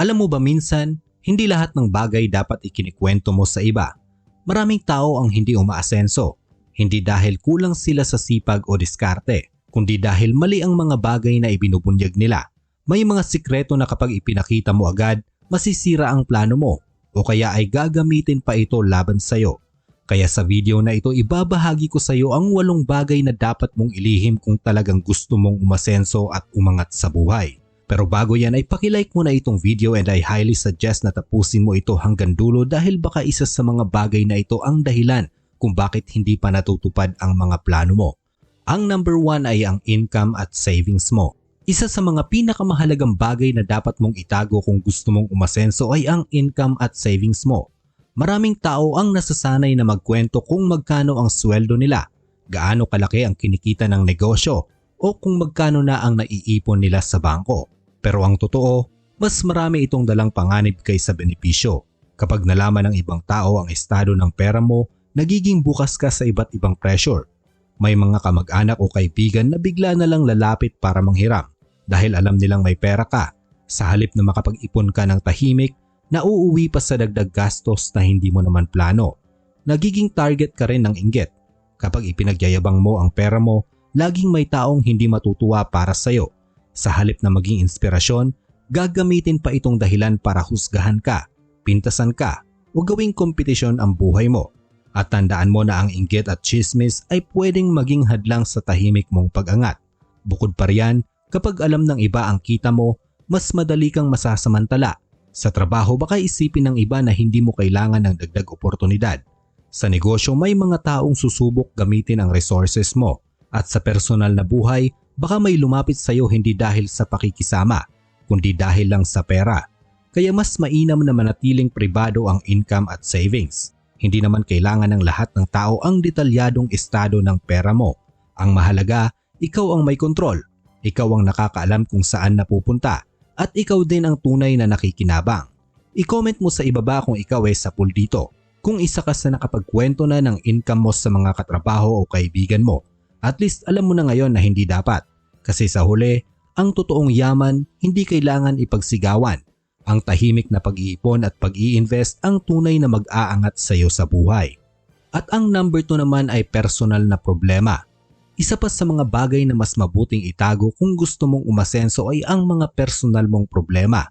Alam mo ba minsan, hindi lahat ng bagay dapat ikinikwento mo sa iba. Maraming tao ang hindi umaasenso, hindi dahil kulang sila sa sipag o diskarte, kundi dahil mali ang mga bagay na ibinubunyag nila. May mga sikreto na kapag ipinakita mo agad, masisira ang plano mo o kaya ay gagamitin pa ito laban sa'yo. Kaya sa video na ito ibabahagi ko sa iyo ang walong bagay na dapat mong ilihim kung talagang gusto mong umasenso at umangat sa buhay. Pero bago yan ay pakilike mo na itong video and I highly suggest na tapusin mo ito hanggang dulo dahil baka isa sa mga bagay na ito ang dahilan kung bakit hindi pa natutupad ang mga plano mo. Ang number one ay ang income at savings mo. Isa sa mga pinakamahalagang bagay na dapat mong itago kung gusto mong umasenso ay ang income at savings mo. Maraming tao ang nasasanay na magkwento kung magkano ang sweldo nila, gaano kalaki ang kinikita ng negosyo, o kung magkano na ang naiipon nila sa bangko. Pero ang totoo, mas marami itong dalang panganib kaysa benepisyo. Kapag nalaman ng ibang tao ang estado ng pera mo, nagiging bukas ka sa iba't ibang pressure. May mga kamag-anak o kaibigan na bigla na lang lalapit para manghiram dahil alam nilang may pera ka. Sa halip na makapag-ipon ka ng tahimik, nauuwi pa sa dagdag gastos na hindi mo naman plano. Nagiging target ka rin ng inggit. Kapag ipinagyayabang mo ang pera mo, laging may taong hindi matutuwa para sa'yo. Sa halip na maging inspirasyon, gagamitin pa itong dahilan para husgahan ka, pintasan ka, o gawing kompetisyon ang buhay mo. At tandaan mo na ang inggit at chismis ay pwedeng maging hadlang sa tahimik mong pag-angat. Bukod pa riyan, kapag alam ng iba ang kita mo, mas madali kang masasamantala sa trabaho baka isipin ng iba na hindi mo kailangan ng dagdag oportunidad. Sa negosyo may mga taong susubok gamitin ang resources mo at sa personal na buhay baka may lumapit sa iyo hindi dahil sa pakikisama kundi dahil lang sa pera. Kaya mas mainam na manatiling pribado ang income at savings. Hindi naman kailangan ng lahat ng tao ang detalyadong estado ng pera mo. Ang mahalaga, ikaw ang may kontrol. Ikaw ang nakakaalam kung saan napupunta at ikaw din ang tunay na nakikinabang. I-comment mo sa ibaba kung ikaw ay sapul dito. Kung isa ka sa nakapagkwento na ng income mo sa mga katrabaho o kaibigan mo, at least alam mo na ngayon na hindi dapat. Kasi sa huli, ang totoong yaman hindi kailangan ipagsigawan. Ang tahimik na pag-iipon at pag-i-invest ang tunay na mag-aangat sa iyo sa buhay. At ang number 2 naman ay personal na problema. Isa pa sa mga bagay na mas mabuting itago kung gusto mong umasenso ay ang mga personal mong problema.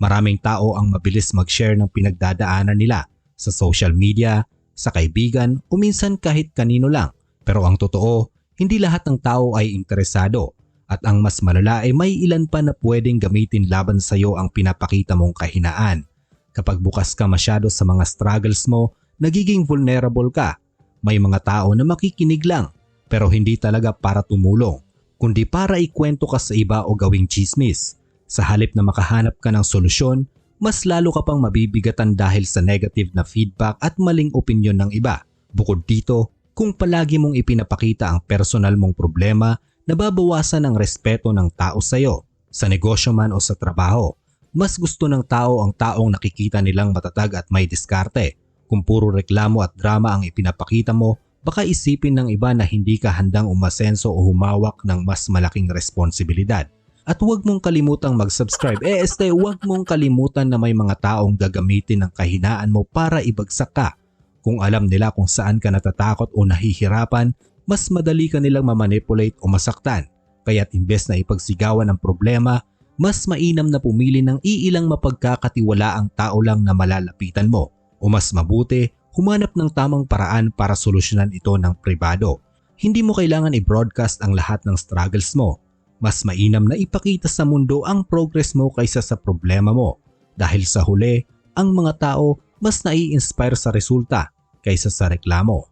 Maraming tao ang mabilis mag-share ng pinagdadaanan nila sa social media, sa kaibigan o minsan kahit kanino lang. Pero ang totoo, hindi lahat ng tao ay interesado at ang mas malala ay may ilan pa na pwedeng gamitin laban sa iyo ang pinapakita mong kahinaan. Kapag bukas ka masyado sa mga struggles mo, nagiging vulnerable ka. May mga tao na makikinig lang pero hindi talaga para tumulong, kundi para ikwento ka sa iba o gawing chismis. Sa halip na makahanap ka ng solusyon, mas lalo ka pang mabibigatan dahil sa negative na feedback at maling opinyon ng iba. Bukod dito, kung palagi mong ipinapakita ang personal mong problema, nababawasan ang respeto ng tao sa iyo, sa negosyo man o sa trabaho. Mas gusto ng tao ang taong nakikita nilang matatag at may diskarte. Kung puro reklamo at drama ang ipinapakita mo, baka isipin ng iba na hindi ka handang umasenso o humawak ng mas malaking responsibilidad. At huwag mong kalimutang mag-subscribe. Eh este, huwag mong kalimutan na may mga taong gagamitin ng kahinaan mo para ibagsak ka. Kung alam nila kung saan ka natatakot o nahihirapan, mas madali ka nilang mamanipulate o masaktan. Kaya't imbes na ipagsigawan ang problema, mas mainam na pumili ng iilang mapagkakatiwala ang tao lang na malalapitan mo. O mas mabuti, humanap ng tamang paraan para solusyonan ito ng pribado. Hindi mo kailangan i-broadcast ang lahat ng struggles mo. Mas mainam na ipakita sa mundo ang progress mo kaysa sa problema mo. Dahil sa huli, ang mga tao mas nai-inspire sa resulta kaysa sa reklamo.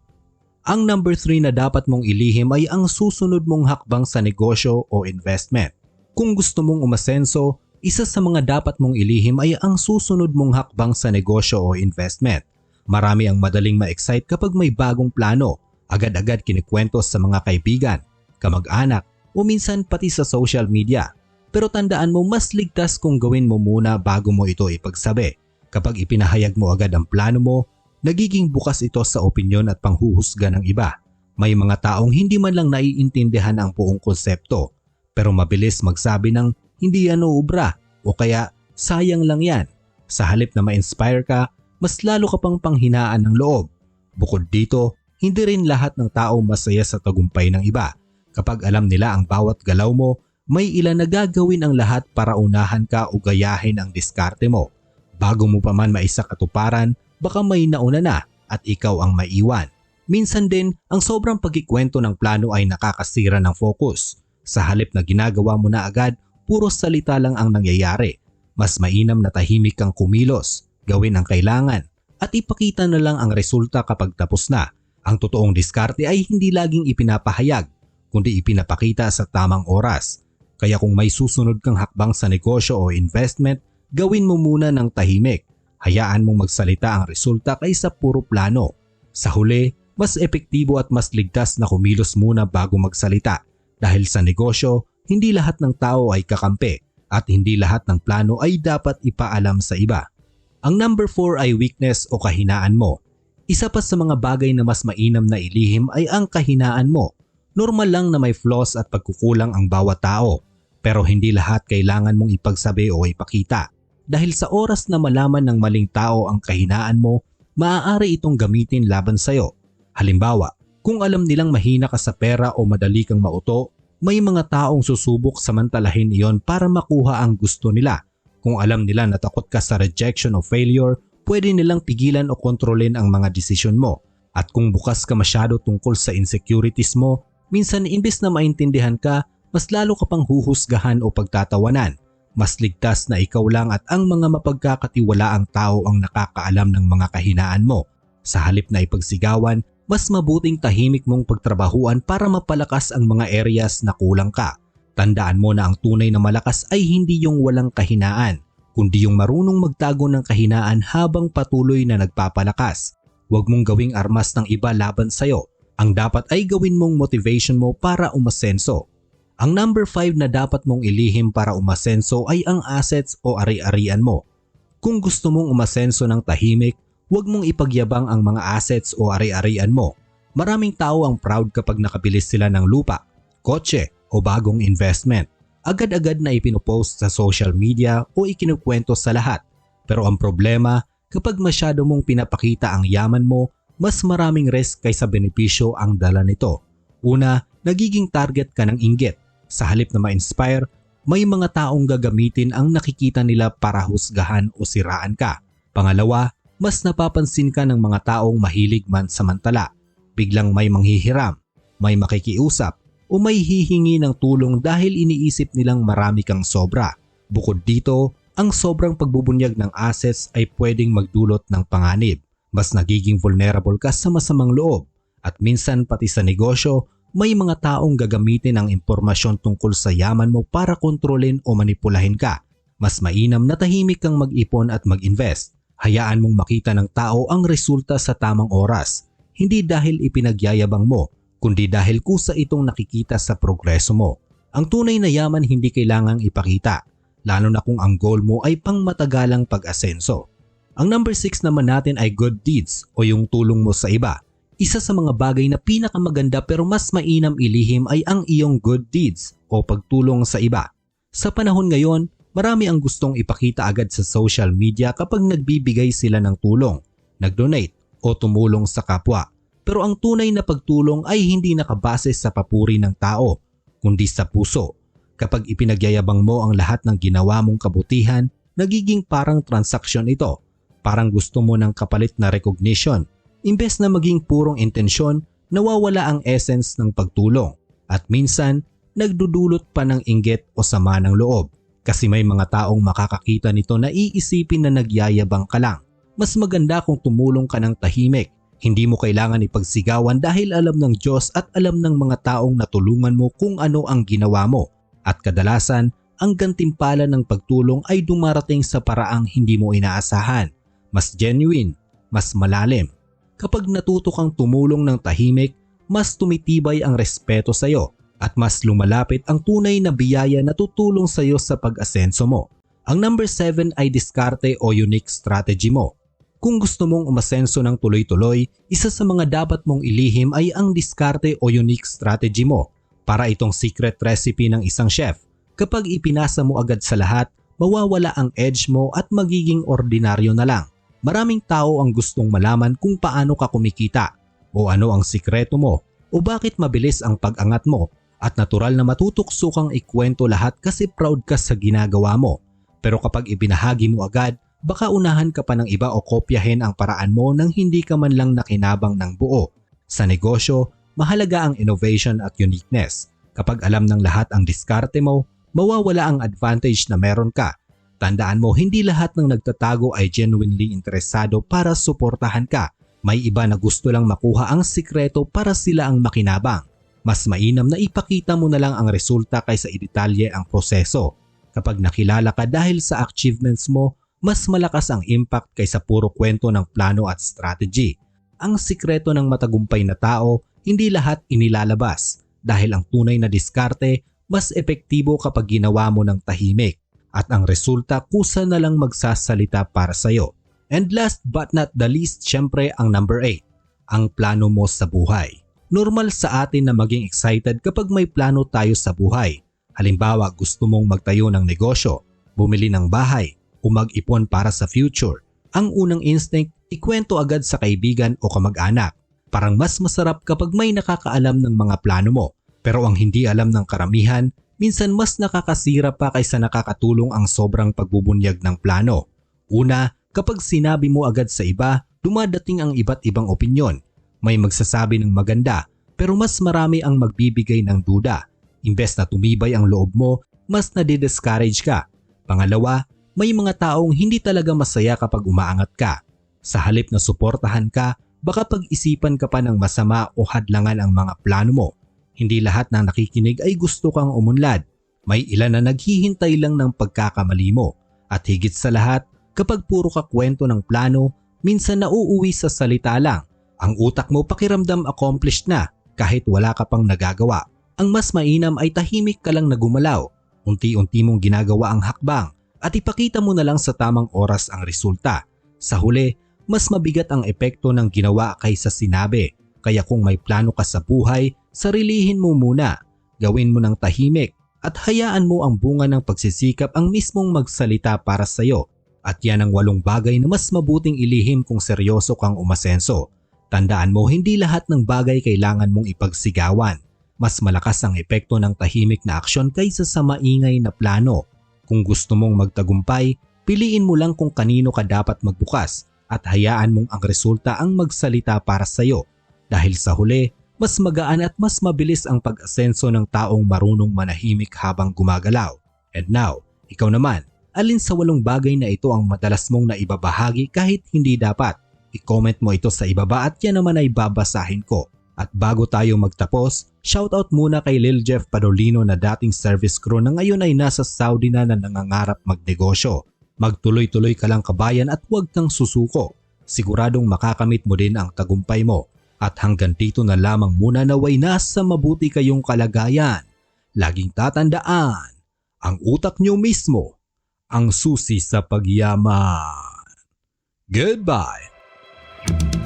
Ang number 3 na dapat mong ilihim ay ang susunod mong hakbang sa negosyo o investment. Kung gusto mong umasenso, isa sa mga dapat mong ilihim ay ang susunod mong hakbang sa negosyo o investment. Marami ang madaling ma-excite kapag may bagong plano. Agad-agad kinikwento sa mga kaibigan, kamag-anak o minsan pati sa social media. Pero tandaan mo mas ligtas kung gawin mo muna bago mo ito ipagsabi. Kapag ipinahayag mo agad ang plano mo, nagiging bukas ito sa opinyon at panghuhusga ng iba. May mga taong hindi man lang naiintindihan ang buong konsepto pero mabilis magsabi ng hindi yan uubra o kaya sayang lang yan. Sa halip na ma-inspire ka, mas lalo ka pang panghinaan ng loob. Bukod dito, hindi rin lahat ng tao masaya sa tagumpay ng iba. Kapag alam nila ang bawat galaw mo, may ilan na gagawin ang lahat para unahan ka o gayahin ang diskarte mo. Bago mo pa man maisa katuparan, baka may nauna na at ikaw ang maiwan. Minsan din, ang sobrang pagkikwento ng plano ay nakakasira ng focus. Sa halip na ginagawa mo na agad, puro salita lang ang nangyayari mas mainam na tahimik kang kumilos, gawin ang kailangan, at ipakita na lang ang resulta kapag tapos na. Ang totoong diskarte ay hindi laging ipinapahayag, kundi ipinapakita sa tamang oras. Kaya kung may susunod kang hakbang sa negosyo o investment, gawin mo muna ng tahimik. Hayaan mong magsalita ang resulta kaysa puro plano. Sa huli, mas epektibo at mas ligtas na kumilos muna bago magsalita dahil sa negosyo, hindi lahat ng tao ay kakampi at hindi lahat ng plano ay dapat ipaalam sa iba. Ang number 4 ay weakness o kahinaan mo. Isa pa sa mga bagay na mas mainam na ilihim ay ang kahinaan mo. Normal lang na may flaws at pagkukulang ang bawat tao, pero hindi lahat kailangan mong ipagsabi o ipakita. Dahil sa oras na malaman ng maling tao ang kahinaan mo, maaari itong gamitin laban sa'yo. Halimbawa, kung alam nilang mahina ka sa pera o madali kang mauto, may mga taong susubok samantalahin iyon para makuha ang gusto nila. Kung alam nila na takot ka sa rejection o failure, pwede nilang pigilan o kontrolin ang mga desisyon mo. At kung bukas ka masyado tungkol sa insecurities mo, minsan imbes na maintindihan ka, mas lalo ka pang huhusgahan o pagtatawanan. Mas ligtas na ikaw lang at ang mga mapagkakatiwalaang tao ang nakakaalam ng mga kahinaan mo. Sa halip na ipagsigawan, mas mabuting tahimik mong pagtrabahuan para mapalakas ang mga areas na kulang ka. Tandaan mo na ang tunay na malakas ay hindi yung walang kahinaan, kundi yung marunong magtago ng kahinaan habang patuloy na nagpapalakas. Huwag mong gawing armas ng iba laban sa'yo. Ang dapat ay gawin mong motivation mo para umasenso. Ang number 5 na dapat mong ilihim para umasenso ay ang assets o ari-arian mo. Kung gusto mong umasenso ng tahimik, Huwag mong ipagyabang ang mga assets o ari-arian mo. Maraming tao ang proud kapag nakabilis sila ng lupa, kotse o bagong investment. Agad-agad na ipinopost sa social media o ikinukwento sa lahat. Pero ang problema, kapag masyado mong pinapakita ang yaman mo, mas maraming risk kaysa benepisyo ang dala nito. Una, nagiging target ka ng inggit. Sa halip na ma-inspire, may mga taong gagamitin ang nakikita nila para husgahan o siraan ka. Pangalawa, mas napapansin ka ng mga taong mahilig man samantala. Biglang may manghihiram, may makikiusap, o may hihingi ng tulong dahil iniisip nilang marami kang sobra. Bukod dito, ang sobrang pagbubunyag ng assets ay pwedeng magdulot ng panganib. Mas nagiging vulnerable ka sa masamang loob at minsan pati sa negosyo may mga taong gagamitin ang impormasyon tungkol sa yaman mo para kontrolin o manipulahin ka. Mas mainam na tahimik kang mag-ipon at mag-invest Hayaan mong makita ng tao ang resulta sa tamang oras, hindi dahil ipinagyayabang mo, kundi dahil kusa itong nakikita sa progreso mo. Ang tunay na yaman hindi kailangang ipakita, lalo na kung ang goal mo ay pangmatagalang pag-asenso. Ang number 6 naman natin ay good deeds o yung tulong mo sa iba. Isa sa mga bagay na pinakamaganda pero mas mainam ilihim ay ang iyong good deeds o pagtulong sa iba. Sa panahon ngayon, Marami ang gustong ipakita agad sa social media kapag nagbibigay sila ng tulong, nagdonate o tumulong sa kapwa. Pero ang tunay na pagtulong ay hindi nakabase sa papuri ng tao, kundi sa puso. Kapag ipinagyayabang mo ang lahat ng ginawa mong kabutihan, nagiging parang transaksyon ito. Parang gusto mo ng kapalit na recognition. Imbes na maging purong intensyon, nawawala ang essence ng pagtulong. At minsan, nagdudulot pa ng inggit o sama ng loob. Kasi may mga taong makakakita nito na iisipin na nagyayabang ka lang. Mas maganda kung tumulong ka ng tahimik. Hindi mo kailangan ipagsigawan dahil alam ng Diyos at alam ng mga taong natulungan mo kung ano ang ginawa mo. At kadalasan, ang gantimpala ng pagtulong ay dumarating sa paraang hindi mo inaasahan. Mas genuine, mas malalim. Kapag natuto kang tumulong ng tahimik, mas tumitibay ang respeto sa iyo at mas lumalapit ang tunay na biyaya na tutulong sa iyo sa pag-asenso mo. Ang number 7 ay diskarte o unique strategy mo. Kung gusto mong umasenso ng tuloy-tuloy, isa sa mga dapat mong ilihim ay ang diskarte o unique strategy mo para itong secret recipe ng isang chef. Kapag ipinasa mo agad sa lahat, mawawala ang edge mo at magiging ordinaryo na lang. Maraming tao ang gustong malaman kung paano ka kumikita o ano ang sikreto mo o bakit mabilis ang pag-angat mo at natural na matutukso kang ikwento lahat kasi proud ka sa ginagawa mo. Pero kapag ibinahagi mo agad, baka unahan ka pa ng iba o kopyahin ang paraan mo nang hindi ka man lang nakinabang ng buo. Sa negosyo, mahalaga ang innovation at uniqueness. Kapag alam ng lahat ang diskarte mo, mawawala ang advantage na meron ka. Tandaan mo, hindi lahat ng nagtatago ay genuinely interesado para suportahan ka. May iba na gusto lang makuha ang sikreto para sila ang makinabang. Mas mainam na ipakita mo na lang ang resulta kaysa idetalye ang proseso. Kapag nakilala ka dahil sa achievements mo, mas malakas ang impact kaysa puro kwento ng plano at strategy. Ang sikreto ng matagumpay na tao, hindi lahat inilalabas dahil ang tunay na diskarte mas epektibo kapag ginawa mo ng tahimik at ang resulta kusa na lang magsasalita para sa'yo. And last but not the least, syempre ang number 8, ang plano mo sa buhay. Normal sa atin na maging excited kapag may plano tayo sa buhay. Halimbawa, gusto mong magtayo ng negosyo, bumili ng bahay, o mag-ipon para sa future. Ang unang instinct, ikwento agad sa kaibigan o kamag-anak. Parang mas masarap kapag may nakakaalam ng mga plano mo. Pero ang hindi alam ng karamihan, minsan mas nakakasira pa kaysa nakakatulong ang sobrang pagbubunyag ng plano. Una, kapag sinabi mo agad sa iba, dumadating ang iba't ibang opinyon. May magsasabi ng maganda, pero mas marami ang magbibigay ng duda. Imbes na tumibay ang loob mo, mas nadi-discourage ka. Pangalawa, may mga taong hindi talaga masaya kapag umaangat ka. Sa halip na suportahan ka, baka pag-isipan ka pa ng masama o hadlangan ang mga plano mo. Hindi lahat ng nakikinig ay gusto kang umunlad. May ilan na naghihintay lang ng pagkakamali mo. At higit sa lahat, kapag puro ka kwento ng plano, minsan nauuwi sa salita lang. Ang utak mo pakiramdam accomplished na kahit wala ka pang nagagawa. Ang mas mainam ay tahimik ka lang na gumalaw. Unti-unti mong ginagawa ang hakbang at ipakita mo na lang sa tamang oras ang resulta. Sa huli, mas mabigat ang epekto ng ginawa kaysa sinabi. Kaya kung may plano ka sa buhay, sarilihin mo muna. Gawin mo ng tahimik at hayaan mo ang bunga ng pagsisikap ang mismong magsalita para sa iyo. At yan ang walong bagay na mas mabuting ilihim kung seryoso kang umasenso. Tandaan mo hindi lahat ng bagay kailangan mong ipagsigawan. Mas malakas ang epekto ng tahimik na aksyon kaysa sa maingay na plano. Kung gusto mong magtagumpay, piliin mo lang kung kanino ka dapat magbukas at hayaan mong ang resulta ang magsalita para sa iyo. Dahil sa huli, mas magaan at mas mabilis ang pag-asenso ng taong marunong manahimik habang gumagalaw. And now, ikaw naman, alin sa walong bagay na ito ang madalas mong naibabahagi kahit hindi dapat? I-comment mo ito sa ibaba at yan naman ay babasahin ko. At bago tayo magtapos, shoutout muna kay Lil Jeff Padolino na dating service crew na ngayon ay nasa Saudi na na nangangarap magnegosyo. Magtuloy-tuloy ka lang kabayan at huwag kang susuko. Siguradong makakamit mo din ang tagumpay mo. At hanggang dito na lamang muna naway nasa mabuti kayong kalagayan. Laging tatandaan, ang utak nyo mismo ang susi sa pagyaman. Goodbye!